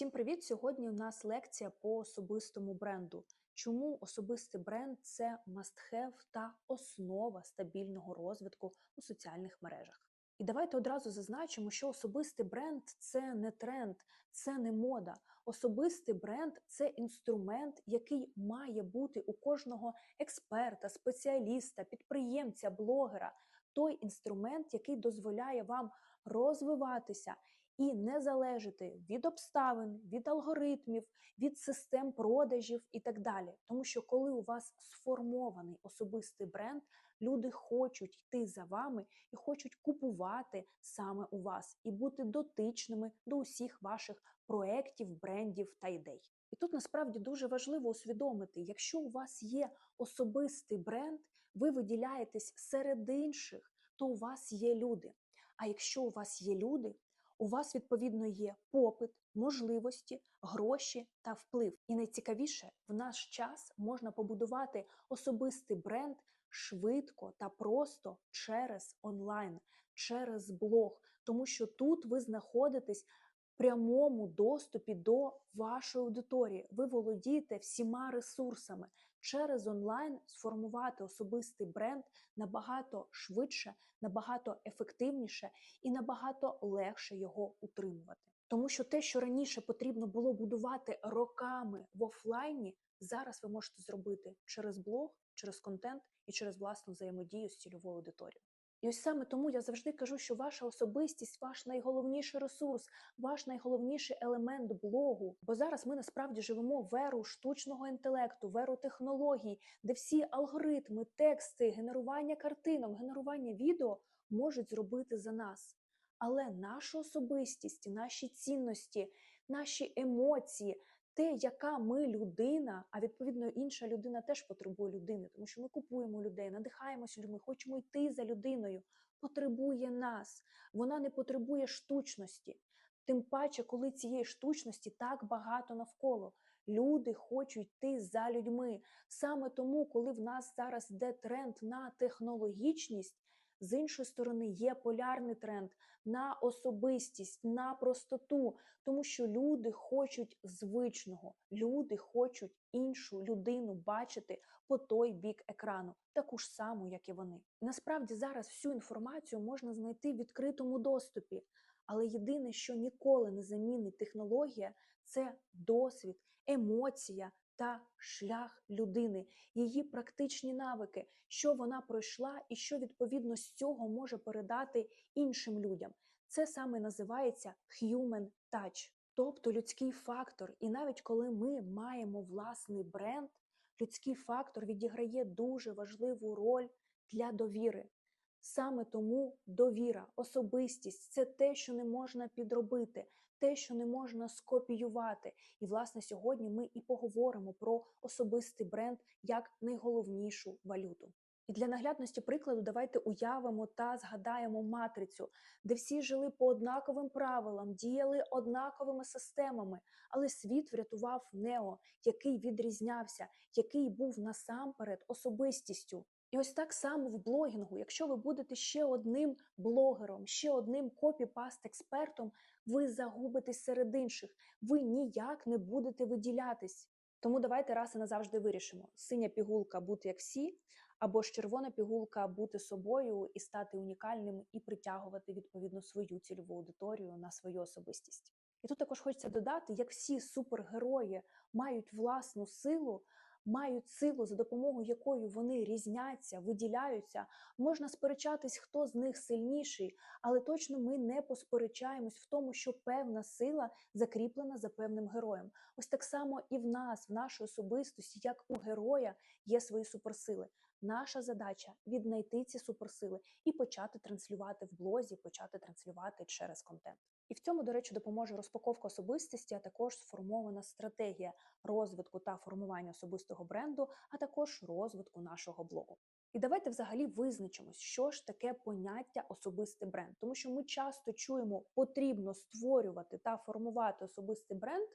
Всім привіт! Сьогодні у нас лекція по особистому бренду. Чому особистий бренд це must-have та основа стабільного розвитку у соціальних мережах? І давайте одразу зазначимо, що особистий бренд це не тренд, це не мода. Особистий бренд це інструмент, який має бути у кожного експерта, спеціаліста, підприємця, блогера. Той інструмент, який дозволяє вам розвиватися і не залежати від обставин, від алгоритмів, від систем продажів і так далі. Тому що коли у вас сформований особистий бренд, люди хочуть йти за вами і хочуть купувати саме у вас і бути дотичними до усіх ваших проєктів, брендів та ідей. І тут насправді дуже важливо усвідомити, якщо у вас є особистий бренд, ви виділяєтесь серед інших, то у вас є люди. А якщо у вас є люди, у вас відповідно є попит, можливості, гроші та вплив. І найцікавіше, в наш час можна побудувати особистий бренд швидко та просто через онлайн, через блог, тому що тут ви знаходитесь прямому доступі до вашої аудиторії. Ви володієте всіма ресурсами. Через онлайн сформувати особистий бренд набагато швидше, набагато ефективніше і набагато легше його утримувати. Тому що те, що раніше потрібно було будувати роками в офлайні, зараз ви можете зробити через блог, через контент і через власну взаємодію з цільовою аудиторією. І ось саме тому я завжди кажу, що ваша особистість, ваш найголовніший ресурс, ваш найголовніший елемент блогу. Бо зараз ми насправді живемо в еру штучного інтелекту, в еру технологій, де всі алгоритми, тексти, генерування картинок, генерування відео можуть зробити за нас. Але наша особистість, наші цінності, наші емоції, те, яка ми людина, а відповідно інша людина теж потребує людини, тому що ми купуємо людей, надихаємося людьми, хочемо йти за людиною, потребує нас. Вона не потребує штучності. Тим паче, коли цієї штучності так багато навколо. Люди хочуть йти за людьми. Саме тому, коли в нас зараз йде тренд на технологічність, з іншої сторони, є полярний тренд на особистість, на простоту, тому що люди хочуть звичного, люди хочуть іншу людину бачити по той бік екрану, таку ж саму, як і вони. Насправді зараз всю інформацію можна знайти в відкритому доступі. Але єдине, що ніколи не замінить технологія, це досвід, емоція та шлях людини, її практичні навики, що вона пройшла, і що відповідно з цього може передати іншим людям. Це саме називається human touch, тобто людський фактор. І навіть коли ми маємо власний бренд, людський фактор відіграє дуже важливу роль для довіри. Саме тому довіра, особистість це те, що не можна підробити, те, що не можна скопіювати. І, власне, сьогодні ми і поговоримо про особистий бренд як найголовнішу валюту. І для наглядності прикладу давайте уявимо та згадаємо матрицю, де всі жили по однаковим правилам, діяли однаковими системами, але світ врятував Нео, який відрізнявся, який був насамперед особистістю. І ось так само в блогінгу, якщо ви будете ще одним блогером, ще одним копі-паст-експертом, ви загубитесь серед інших, ви ніяк не будете виділятись. Тому давайте раз і назавжди вирішимо: синя пігулка бути як всі, або ж червона пігулка бути собою і стати унікальним, і притягувати відповідно свою цільову аудиторію на свою особистість. І тут також хочеться додати, як всі супергерої мають власну силу мають силу, за допомогою якої вони різняться, виділяються. Можна сперечатись, хто з них сильніший, але точно ми не посперечаємось в тому, що певна сила закріплена за певним героєм. Ось так само і в нас, в нашій особистості, як у героя, є свої суперсили. Наша задача віднайти ці суперсили і почати транслювати в блозі, почати транслювати через контент. І в цьому, до речі, допоможе розпаковка особистості, а також сформована стратегія розвитку та формування особистого бренду, а також розвитку нашого блогу. І давайте взагалі визначимось, що ж таке поняття особистий бренд, тому що ми часто чуємо, потрібно створювати та формувати особистий бренд,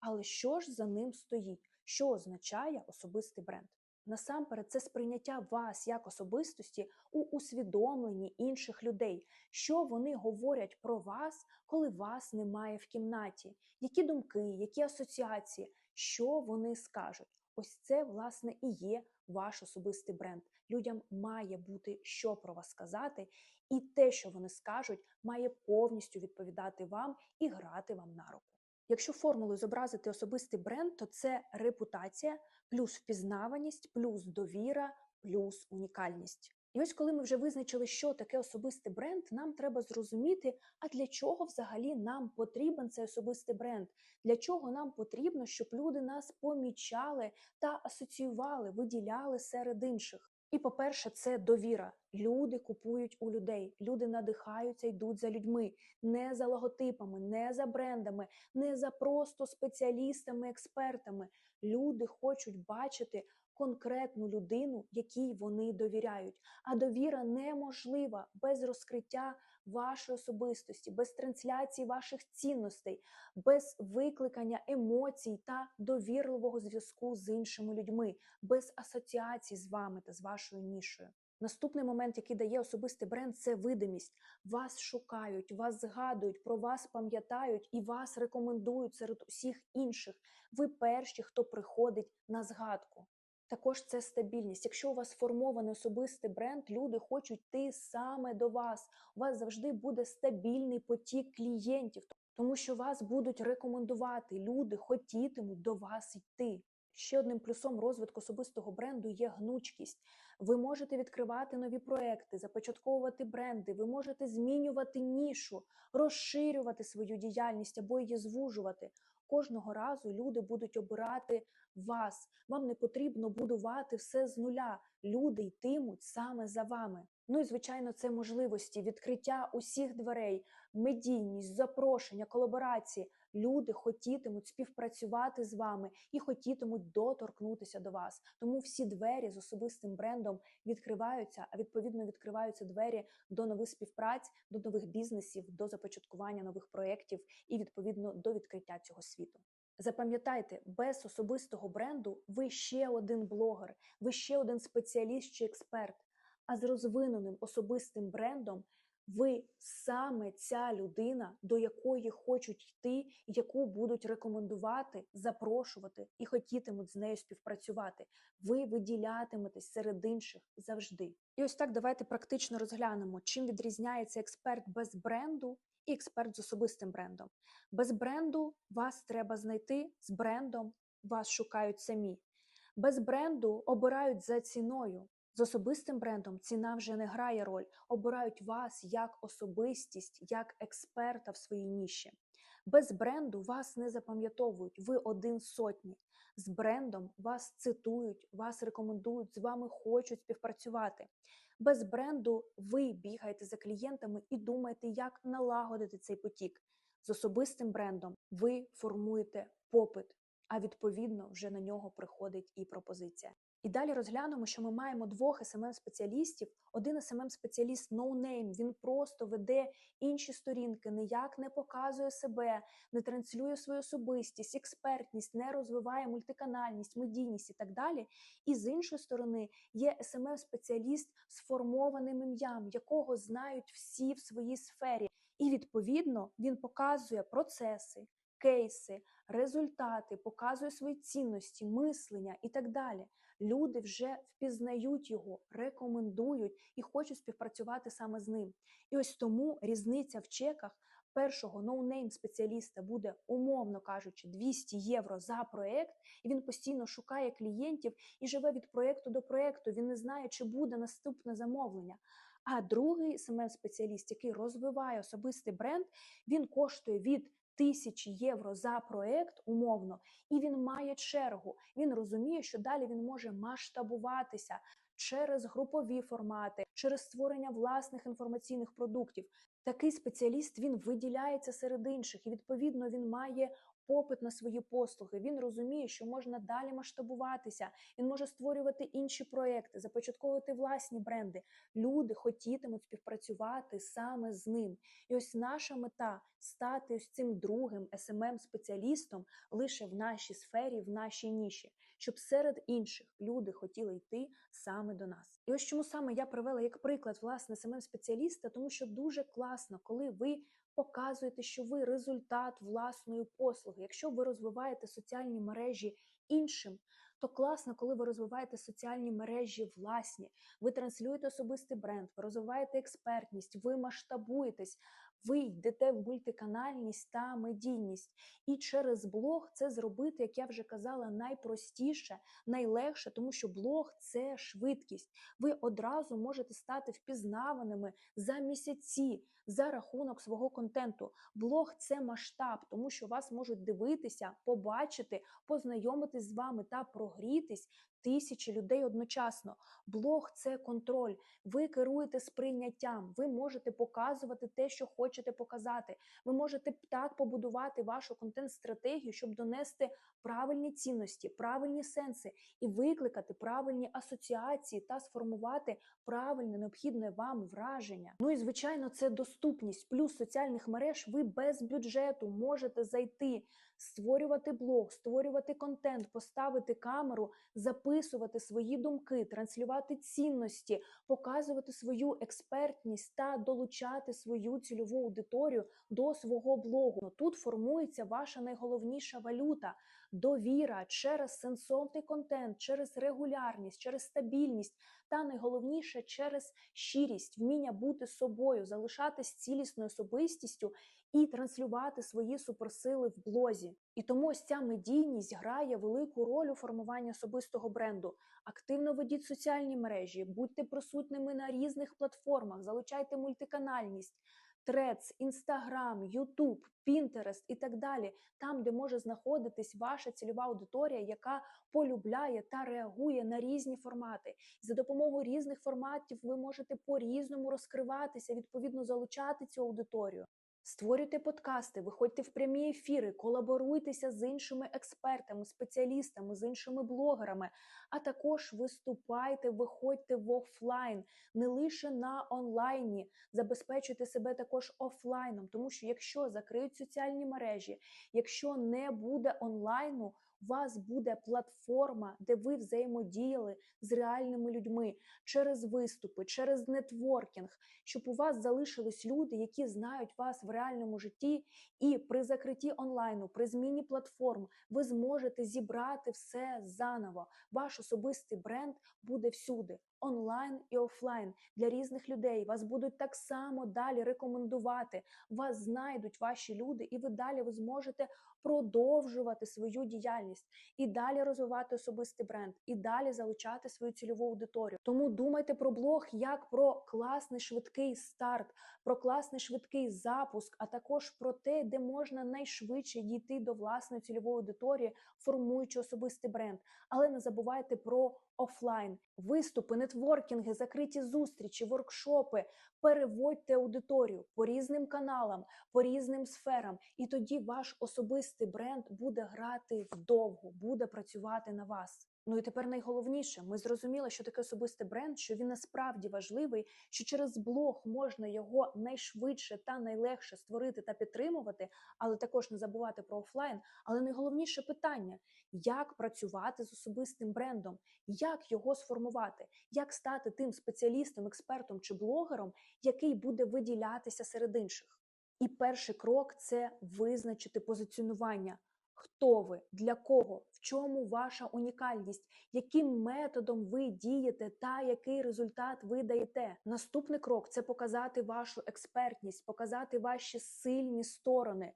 але що ж за ним стоїть? Що означає особистий бренд? Насамперед це сприйняття вас як особистості у усвідомленні інших людей, що вони говорять про вас, коли вас немає в кімнаті, які думки, які асоціації, що вони скажуть. Ось це, власне, і є ваш особистий бренд. Людям має бути що про вас сказати, і те, що вони скажуть, має повністю відповідати вам і грати вам на руку. Якщо формулою зобразити особистий бренд, то це репутація, плюс впізнаваність, плюс довіра, плюс унікальність. І ось коли ми вже визначили, що таке особистий бренд, нам треба зрозуміти, а для чого взагалі нам потрібен цей особистий бренд, для чого нам потрібно, щоб люди нас помічали та асоціювали, виділяли серед інших. І, по-перше, це довіра. Люди купують у людей, люди надихаються, йдуть за людьми, не за логотипами, не за брендами, не за просто спеціалістами, експертами. Люди хочуть бачити конкретну людину, якій вони довіряють. А довіра неможлива без розкриття вашої особистості, без трансляції ваших цінностей, без викликання емоцій та довірливого зв'язку з іншими людьми, без асоціацій з вами та з вашою нішою. Наступний момент, який дає особистий бренд, це видимість. Вас шукають, вас згадують, про вас пам'ятають і вас рекомендують серед усіх інших. Ви перші, хто приходить на згадку. Також це стабільність. Якщо у вас сформований особистий бренд, люди хочуть йти саме до вас. У вас завжди буде стабільний потік клієнтів, тому що вас будуть рекомендувати. Люди хотітимуть до вас йти. Ще одним плюсом розвитку особистого бренду є гнучкість. Ви можете відкривати нові проекти, започатковувати бренди, ви можете змінювати нішу, розширювати свою діяльність або її звужувати. Кожного разу люди будуть обирати вас. Вам не потрібно будувати все з нуля. Люди йтимуть саме за вами. Ну і звичайно, це можливості відкриття усіх дверей, медійність, запрошення, колаборації. Люди хотітимуть співпрацювати з вами і хотітимуть доторкнутися до вас. Тому всі двері з особистим брендом відкриваються, а відповідно відкриваються двері до нових співпраць, до нових бізнесів, до започаткування нових проєктів і відповідно до відкриття цього світу. Запам'ятайте, без особистого бренду ви ще один блогер, ви ще один спеціаліст чи експерт. А з розвиненим особистим брендом ви саме ця людина, до якої хочуть йти, яку будуть рекомендувати, запрошувати і хотітимуть з нею співпрацювати. Ви виділятиметесь серед інших завжди. І ось так давайте практично розглянемо, чим відрізняється експерт без бренду і експерт з особистим брендом. Без бренду вас треба знайти, з брендом вас шукають самі. Без бренду обирають за ціною. З особистим брендом ціна вже не грає роль, обирають вас як особистість, як експерта в своїй ніші. Без бренду вас не запам'ятовують, ви один сотні. З брендом вас цитують, вас рекомендують, з вами хочуть співпрацювати. Без бренду ви бігаєте за клієнтами і думаєте, як налагодити цей потік. З особистим брендом ви формуєте попит, а відповідно вже на нього приходить і пропозиція. І далі розглянемо, що ми маємо двох smm спеціалістів Один smm спеціаліст no він просто веде інші сторінки, ніяк не показує себе, не транслює свою особистість, експертність, не розвиває мультиканальність, медійність і так далі. І з іншої сторони є smm спеціаліст з формованим ім'ям, якого знають всі в своїй сфері. І відповідно він показує процеси, кейси, результати, показує свої цінності, мислення і так далі. Люди вже впізнають його, рекомендують і хочуть співпрацювати саме з ним. І ось тому різниця в чеках першого ноунейм спеціаліста буде, умовно кажучи, 200 євро за проект, і він постійно шукає клієнтів і живе від проекту до проекту. Він не знає, чи буде наступне замовлення. А другий smm спеціаліст який розвиває особистий бренд, він коштує від тисячі євро за проект умовно, і він має чергу. Він розуміє, що далі він може масштабуватися через групові формати, через створення власних інформаційних продуктів. Такий спеціаліст він виділяється серед інших, і відповідно він має попит на свої послуги. Він розуміє, що можна далі масштабуватися. Він може створювати інші проекти, започатковувати власні бренди. Люди хотітимуть співпрацювати саме з ним. І ось наша мета стати ось цим другим smm спеціалістом лише в нашій сфері, в нашій ніші, щоб серед інших люди хотіли йти саме до нас. І ось чому саме я привела як приклад власне smm спеціаліста, тому що дуже класно, коли ви показуєте, що ви результат власної послуги. Якщо ви розвиваєте соціальні мережі іншим, то класно, коли ви розвиваєте соціальні мережі власні, ви транслюєте особистий бренд, ви розвиваєте експертність, ви масштабуєтесь, ви йдете в мультиканальність та медійність. І через блог це зробити, як я вже казала, найпростіше, найлегше, тому що блог це швидкість. Ви одразу можете стати впізнаваними за місяці за рахунок свого контенту. Блог це масштаб, тому що вас можуть дивитися, побачити, познайомитись з вами та прогрітись тисячі людей одночасно. Блог це контроль. Ви керуєте сприйняттям, ви можете показувати те, що хочете показати. Ви можете так побудувати вашу контент-стратегію, щоб донести правильні цінності, правильні сенси і викликати правильні асоціації та сформувати правильне необхідне вам враження. Ну і звичайно, це доступність. Плюс соціальних мереж ви без бюджету можете зайти, створювати блог, створювати контент, поставити камеру, записувати свої думки, транслювати цінності, показувати свою експертність та долучати свою цільову аудиторію до свого блогу. Тут формується ваша найголовніша валюта довіра через сенсовний контент, через регулярність, через стабільність, та найголовніше через щирість, вміння бути собою, залишатись цілісною особистістю і транслювати свої суперсили в блозі. І тому ось ця медійність грає велику роль у формуванні особистого бренду. Активно ведіть соціальні мережі, будьте присутніми на різних платформах, залучайте мультиканальність. Трец, Інстаграм, Ютуб, Пінтерест і так далі, там, де може знаходитись ваша цільова аудиторія, яка полюбляє та реагує на різні формати. За допомогою різних форматів ви можете по-різному розкриватися, відповідно залучати цю аудиторію. Створюйте подкасти, виходьте в прямі ефіри, колаборуйтеся з іншими експертами, спеціалістами, з іншими блогерами, а також виступайте, виходьте в офлайн, не лише на онлайні, забезпечуйте себе також офлайном, тому що якщо закриють соціальні мережі, якщо не буде онлайну, у вас буде платформа, де ви взаємодіяли з реальними людьми через виступи, через нетворкінг, щоб у вас залишились люди, які знають вас в реальному житті, і при закритті онлайну, при зміні платформ, ви зможете зібрати все заново. Ваш особистий бренд буде всюди. Онлайн і офлайн для різних людей вас будуть так само далі рекомендувати. Вас знайдуть ваші люди, і ви далі ви зможете продовжувати свою діяльність і далі розвивати особистий бренд, і далі залучати свою цільову аудиторію. Тому думайте про блог як про класний швидкий старт, про класний швидкий запуск, а також про те, де можна найшвидше дійти до власної цільової аудиторії, формуючи особистий бренд. Але не забувайте про офлайн, виступи, нетворкінги, закриті зустрічі, воркшопи. Переводьте аудиторію по різним каналам, по різним сферам, і тоді ваш особистий бренд буде грати вдовго, буде працювати на вас. Ну і тепер найголовніше, ми зрозуміли, що таке особистий бренд, що він насправді важливий, що через блог можна його найшвидше та найлегше створити та підтримувати, але також не забувати про офлайн. Але найголовніше питання: як працювати з особистим брендом, як його сформувати, як стати тим спеціалістом, експертом чи блогером, який буде виділятися серед інших. І перший крок це визначити позиціонування. Хто ви, для кого, в чому ваша унікальність, яким методом ви дієте та який результат ви даєте? Наступний крок це показати вашу експертність, показати ваші сильні сторони.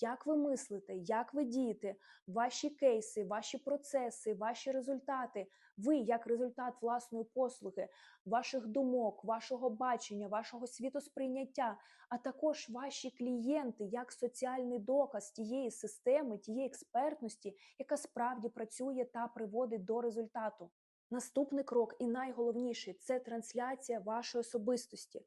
Як ви мислите, як ви дієте, ваші кейси, ваші процеси, ваші результати, ви як результат власної послуги, ваших думок, вашого бачення, вашого світосприйняття, а також ваші клієнти як соціальний доказ тієї системи, тієї експертності, яка справді працює та приводить до результату. Наступний крок і найголовніший це трансляція вашої особистості,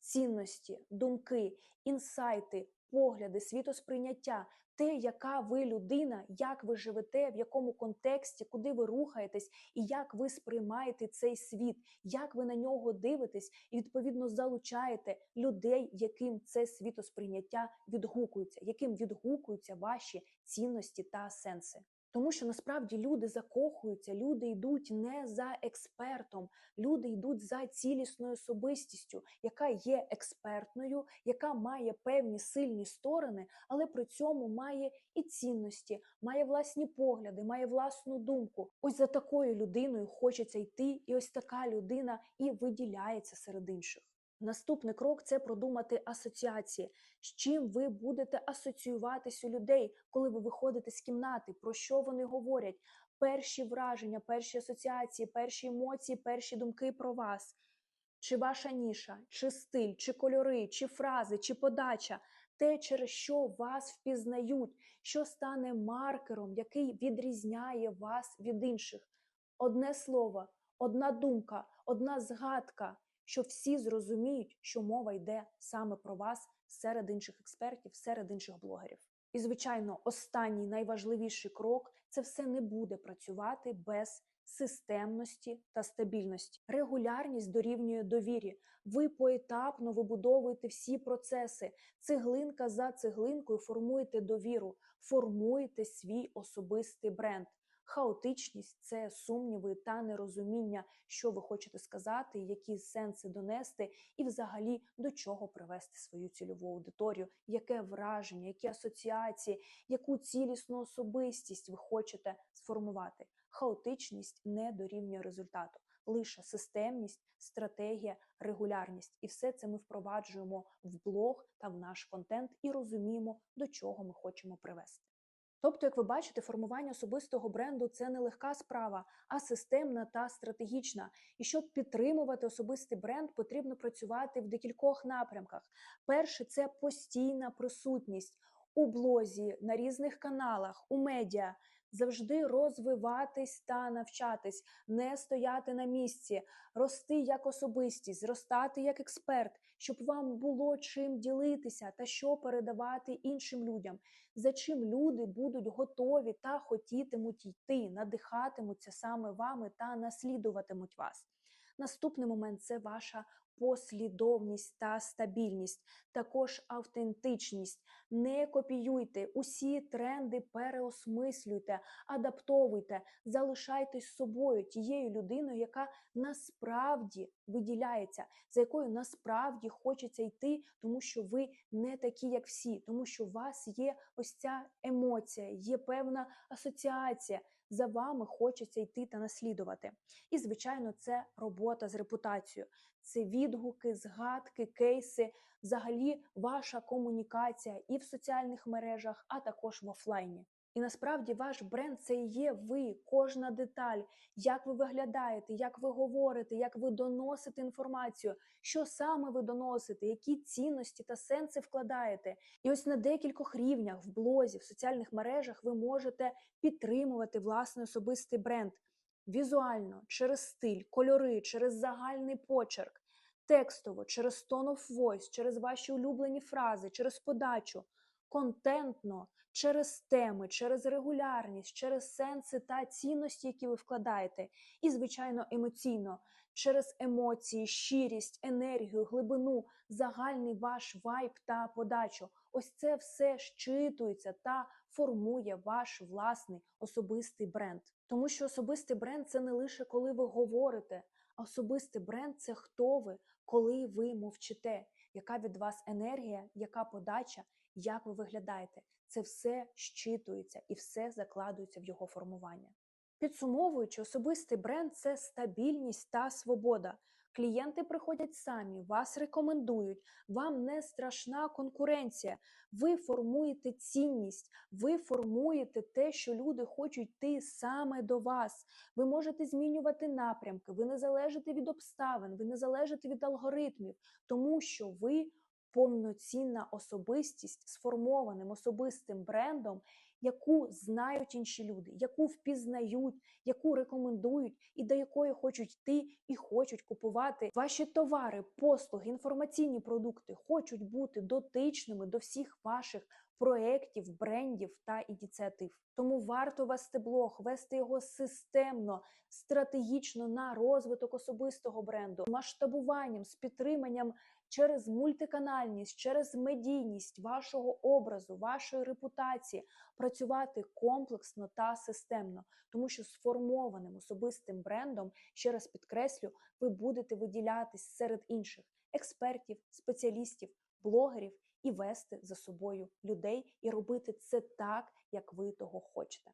цінності, думки, інсайти, погляди, світосприйняття, те, яка ви людина, як ви живете, в якому контексті, куди ви рухаєтесь, і як ви сприймаєте цей світ, як ви на нього дивитесь, і відповідно залучаєте людей, яким це світосприйняття відгукується, яким відгукуються ваші цінності та сенси. Тому що насправді люди закохуються, люди йдуть не за експертом, люди йдуть за цілісною особистістю, яка є експертною, яка має певні сильні сторони, але при цьому має і цінності, має власні погляди, має власну думку. Ось за такою людиною хочеться йти, і ось така людина і виділяється серед інших. Наступний крок це продумати асоціації, з чим ви будете асоціюватись у людей, коли ви виходите з кімнати, про що вони говорять, перші враження, перші асоціації, перші емоції, перші думки про вас. Чи ваша ніша, чи стиль, чи кольори, чи фрази, чи подача, те, через що вас впізнають, що стане маркером, який відрізняє вас від інших. Одне слово, одна думка, одна згадка що всі зрозуміють, що мова йде саме про вас серед інших експертів, серед інших блогерів. І, звичайно, останній найважливіший крок це все не буде працювати без системності та стабільності. Регулярність дорівнює довірі. Ви поетапно вибудовуєте всі процеси, цеглинка за цеглинкою формуєте довіру, формуєте свій особистий бренд. Хаотичність це сумніви та нерозуміння, що ви хочете сказати, які сенси донести, і взагалі до чого привести свою цільову аудиторію, яке враження, які асоціації, яку цілісну особистість ви хочете сформувати. Хаотичність не дорівнює результату, лише системність, стратегія, регулярність. І все це ми впроваджуємо в блог та в наш контент і розуміємо, до чого ми хочемо привести. Тобто, як ви бачите, формування особистого бренду це не легка справа, а системна та стратегічна. І щоб підтримувати особистий бренд, потрібно працювати в декількох напрямках. Перше це постійна присутність у блозі, на різних каналах, у медіа. Завжди розвиватись та навчатись, не стояти на місці, рости як особистість, зростати як експерт, щоб вам було чим ділитися та що передавати іншим людям, за чим люди будуть готові та хотітимуть йти, надихатимуться саме вами та наслідуватимуть вас. Наступний момент це ваша послідовність та стабільність, також автентичність. Не копіюйте усі тренди, переосмислюйте, адаптовуйте, залишайтесь собою, тією людиною, яка насправді виділяється, за якою насправді хочеться йти, тому що ви не такі, як всі, тому що у вас є ось ця емоція, є певна асоціація за вами хочеться йти та наслідувати. І, звичайно, це робота з репутацією, це відгуки, згадки, кейси, взагалі ваша комунікація і в соціальних мережах, а також в офлайні. І насправді ваш бренд це є ви, кожна деталь, як ви виглядаєте, як ви говорите, як ви доносите інформацію, що саме ви доносите, які цінності та сенси вкладаєте. І ось на декількох рівнях в блозі, в соціальних мережах ви можете підтримувати власний особистий бренд візуально, через стиль, кольори, через загальний почерк, текстово, через tone of voice, через ваші улюблені фрази, через подачу, контентно через теми, через регулярність, через сенси та цінності, які ви вкладаєте, і, звичайно, емоційно, через емоції, щирість, енергію, глибину, загальний ваш вайб та подачу. Ось це все щитується та формує ваш власний особистий бренд. Тому що особистий бренд це не лише коли ви говорите, а особистий бренд це хто ви, коли ви мовчите, яка від вас енергія, яка подача, як ви виглядаєте. Це все щитується і все закладується в його формування. Підсумовуючи, особистий бренд це стабільність та свобода. Клієнти приходять самі, вас рекомендують, вам не страшна конкуренція. Ви формуєте цінність, ви формуєте те, що люди хочуть йти саме до вас. Ви можете змінювати напрямки, ви не залежите від обставин, ви не залежите від алгоритмів, тому що ви повноцінна особистість з формованим особистим брендом, яку знають інші люди, яку впізнають, яку рекомендують і до якої хочуть йти і хочуть купувати ваші товари, послуги, інформаційні продукти, хочуть бути дотичними до всіх ваших проєктів, брендів та ініціатив. Тому варто вести блог, вести його системно, стратегічно на розвиток особистого бренду, масштабуванням, з підтриманням через мультиканальність, через медійність вашого образу, вашої репутації, працювати комплексно та системно, тому що сформованим особистим брендом, ще раз підкреслю, ви будете виділятись серед інших експертів, спеціалістів, блогерів і вести за собою людей і робити це так, як ви того хочете.